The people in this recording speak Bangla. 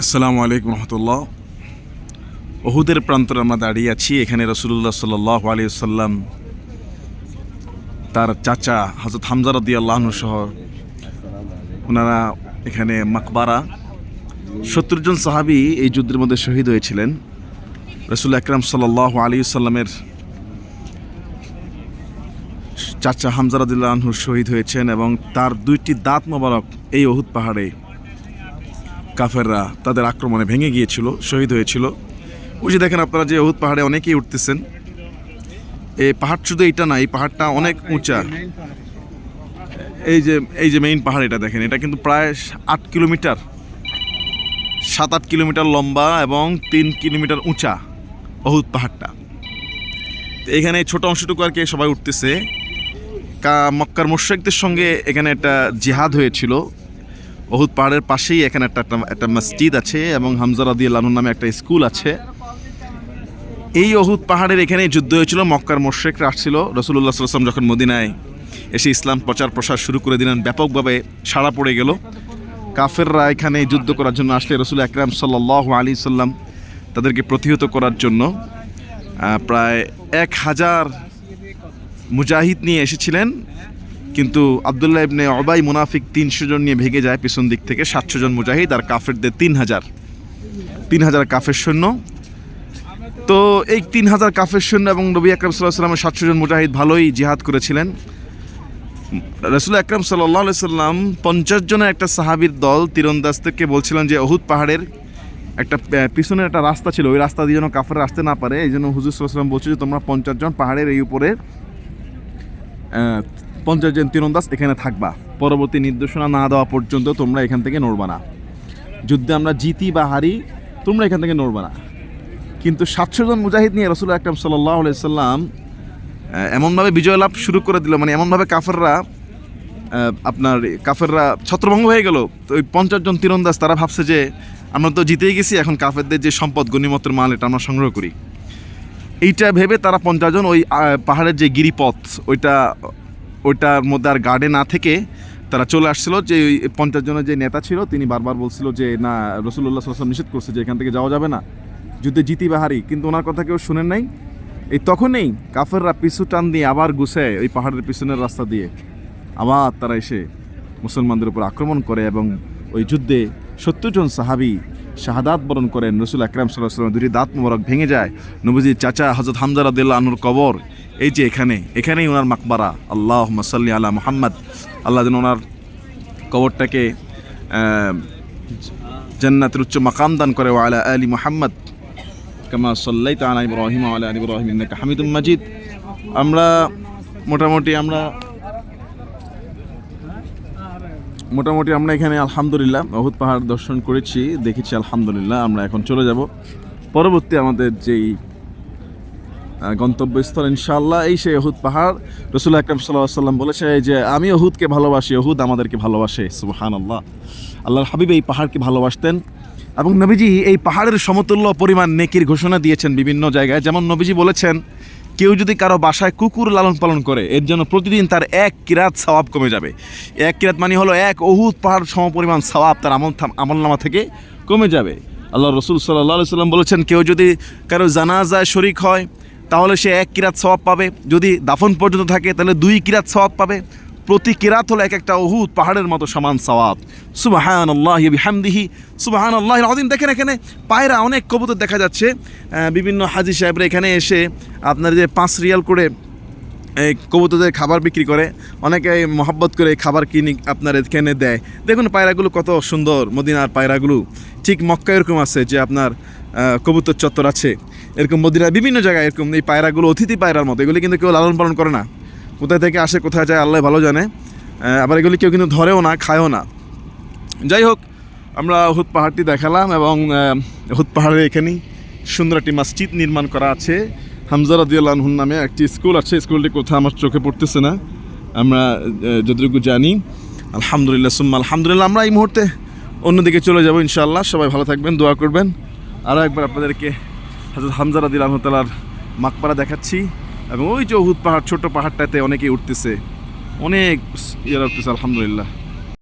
আসসালামু আলাইকুম রহমতুল্লাহ। ওহুদের প্রান্তরে আমরা দাঁড়িয়ে আছি। এখানে রসুল্লাহ সাল্লাহ আলী সাল্লাম তার চাচা হজরত হামজা রদি আল্লাহনু সহ ওনারা এখানে মাকবারা। সত্তর জন সাহাবি এই যুদ্ধের মধ্যে শহীদ হয়েছিলেন। রসুল আকরাম সাল্লাহ আলী সাল্লামের চাচা হামজা রদুল্লাহ আনহু শহীদ হয়েছেন এবং তার দুইটি দাঁত মোবারক এই অহুদ পাহাড়ে কাফেররা তাদের আক্রমণে ভেঙে গিয়েছিল, শহীদ হয়েছিল। ওই যে দেখেন আপনারা যে অহুদ পাহাড়ে অনেকেই উঠতেছেন। এই পাহাড় শুধু এইটা না, এই পাহাড়টা অনেক উঁচা। এই যে এই যে মেইন পাহাড় এটা দেখেন, এটা কিন্তু প্রায় আট কিলোমিটার। সাত আট কিলোমিটার লম্বা এবং তিন কিলোমিটার উঁচা অহুদ পাহাড়টা। এখানে ছোট অংশটুকু আর কি সবাই উঠতেছে। মক্কার মোশেকদের সঙ্গে এখানে একটা জিহাদ হয়েছিল। অহুদ পাহাড়ের পাশেই এখানে একটা একটা- মসজিদ আছে এবং হামজা রাদি আল্লাহর নামে একটা স্কুল আছে। এই অহুদ পাহাড়ের এখানে যুদ্ধ হয়েছিল, মক্কার মোশেকরা আসছিল রসুল্লাহ সাল্লাম যখন মদিনায় এসে ইসলাম প্রচার প্রসার শুরু করে দিলেন, ব্যাপকভাবে সাড়া পড়ে গেল। কাফেররা এখানে যুদ্ধ করার জন্য আসলে রসুল আকরাম সাল্লাহ আলী সাল্লাম তাদেরকে প্রতিহত করার জন্য প্রায় এক হাজার মুজাহিদ নিয়ে এসেছিলেন। কিন্তু আবদুল্লাহ ইবনে অবাই মুনাফিক তিনশো জন নিয়ে ভেঙে যায় পিছন দিক থেকে, সাতশো জন মুজাহিদ আর কাফেরদের তিন হাজার তিন হাজার কাফের সৈন্য। তো এই তিন হাজার কাফের সৈন্য এবং নবী আকরম সাল্লাহ সাল্লামের সাতশো জন মুজাহিদ ভালোই জিহাদ করেছিলেন। রসুল আকরম সাল্লাহ সাল্লাম পঞ্চাশ জনের একটা সাহাবির দল তীরন্দাজ থেকে বলছিলেন যে, অহুদ পাহাড়ের একটা পিছনের একটা রাস্তা ছিল, ওই রাস্তা দিয়ে যেন কাফের আসতে না পারে। এই জন্য হুজুর সাল্লাহ সাল্লাম বলছে যে, তোমরা পঞ্চাশ জন পাহাড়ের এই উপরে পঞ্চাশ জন তীরন্দাজ এখানে থাকবা। পরবর্তী নির্দেশনা না দেওয়া পর্যন্ত তোমরা এখান থেকে নড়বা না। যুদ্ধে আমরা জিতি বা হারি, তোমরা এখান থেকে নড়বা না। কিন্তু সাতশো জন মুজাহিদ নিয়ে রসুল আকরাম সাল্লাহ সাল্লাম এমনভাবে বিজয় লাভ শুরু করে দিল। মানে এমনভাবে কাফেররা আপনার কাফেররা ছত্রভঙ্গ হয়ে গেল। তো ওই পঞ্চাশ জন তীরন্দাজ তারা ভাবছে যে, আমরা তো জিতেই গেছি, এখন কাফেরদের যে সম্পদ, গণিমতের মাল, এটা আমরা সংগ্রহ করি। এইটা ভেবে তারা পঞ্চাশ জন ওই পাহাড়ের যে গিরিপথ, ওইটা ওইটার মধ্যে আর গার্ডে না থেকে তারা চলে আসছিল, যে ওই পঞ্চাশ জনের যে নেতা ছিল, তিনি বারবার বলছিল যে, না রসুল্লাহ সাল্লাম নিষেধ করছে যে এখান থেকে যাওয়া যাবে না। যুদ্ধে জিতি বাহারি। কিন্তু ওনার কথা কেউ শুনেন নাই। এই তখনই কাফেররা পিছু টান দিয়ে আবার গুছে ওই পাহাড়ের পিছনের রাস্তা দিয়ে আবার তারা এসে মুসলমানদের উপর আক্রমণ করে এবং ওই যুদ্ধে সত্তর জন সাহাবি শাহাদাত বরণ করেন। রসুল আকরাম সাল্লাহ সাল্লাম দুটি দাঁত মোবারক ভেঙে যায়। নবজির চাচা হজরত হামজা রাদিল্লা আনুর কবর এই যে এখানে, এখানেই ওনার মাকবারা। আল্লাহ মাসাল্লি আলা মোহাম্মদ। আল্লাহ যেন ওনার কবরটাকে জান্নাতের উচ্চ মাকাম দান করে। ওয়ালা আলী মোহাম্মদ, কামা সাল্লাই তালা ইব্রাহিম আলা আলী ইব্রাহিম হামিদুম মাজিদ। আমরা মোটামুটি আমরা মোটামুটি আমরা এখানে আলহামদুলিল্লাহ, অহুদ পাহাড় দর্শন করেছি, দেখেছি আলহামদুলিল্লাহ, আমরা এখন চলে যাব। পরবর্তী আমাদের যেই গন্তব্যস্থল ইনশাল্লাহ এই সেই অহুদ পাহাড়। রসুল আকরম সাল্লাম বলেছে যে, আমি অহুদকে ভালোবাসি, অহুদ আমাদেরকে ভালোবাসে। সুবহান আল্লাহ আল্লাহর হাবিব এই পাহাড়কে ভালোবাসতেন। এবং নবীজি এই পাহাড়ের সমতুল্য পরিমাণ নেকির ঘোষণা দিয়েছেন বিভিন্ন জায়গায়। যেমন নবীজি বলেছেন, কেউ যদি কারও বাসায় কুকুর লালন পালন করে, এর জন্য প্রতিদিন তার এক কিরাত সওয়াব কমে যাবে। এক কিরাত মানে হলো এক অহুদ পাহাড় সমপরিমাণ সওয়াব তার আমল আমল নামা থেকে কমে যাবে। আল্লাহ রসুল সাল্লাহ সাল্লাম বলেছেন, কেউ যদি কারও জানাজায় শরিক হয় তাহলে সে এক কিরাত সওয়াব পাবে। যদি দাফন পর্যন্ত থাকে, তাহলে দুই কিরাত সওয়াব পাবে। প্রতি কিরাত হলো এক একটা অহুদ পাহাড়ের মতো সমান সওয়াব। সুবাহান আল্লাহ হামদিহি সুবাহান আল্লাহ অদিন দেখেন এখানে পায়রা অনেক কবুতর দেখা যাচ্ছে। বিভিন্ন হাজি সাহেবরা এখানে এসে আপনার যে পাঁচ রিয়াল করে, এই কবুতরদের খাবার বিক্রি করে, অনেকে মহব্বত করে খাবার কিনে আপনার এখানে দেয়। দেখুন পায়রাগুলো কত সুন্দর, মদিনার পায়রাগুলো। ঠিক মক্কা এরকম আছে যে আপনার কবুতর চত্বর আছে। এরকম মদিনার বিভিন্ন জায়গায় এরকম এই পায়রাগুলো, অতিথি পায়রার মতো, এগুলি কিন্তু কেউ লালন পালন করে না। কোথায় থেকে আসে, কোথায় যায়, আল্লাহ ভালো জানে। আবার এগুলি কেউ কিন্তু ধরেও না, খায়ও না। যাই হোক, আমরা হুদ পাহাড়টি দেখালাম এবং হুদ পাহাড়ের এখানেই সুন্দর একটি মসজিদ নির্মাণ করা আছে। হামজা রাদিউল্লাহুর নামে একটি স্কুল আছে, স্কুলটি কোথায় আমার চোখে পড়তেছে না। আমরা যতটুকু জানি, আলহামদুলিল্লাহ, সুম্মা আলহামদুলিল্লাহ, আমরা এই মুহূর্তে অন্যদিকে চলে যাব ইনশাআল্লাহ। সবাই ভালো থাকবেন, দোয়া করবেন। আরও একবার আপনাদেরকে হাজরত হামজার আদিল আহমতালার মাকপাড়া দেখাচ্ছি এবং ওই যে পাহাড় ছোট পাহাড়টাতে অনেকেই উঠতেছে। অনেক ইয়ে উঠতেছে আলহামদুলিল্লাহ।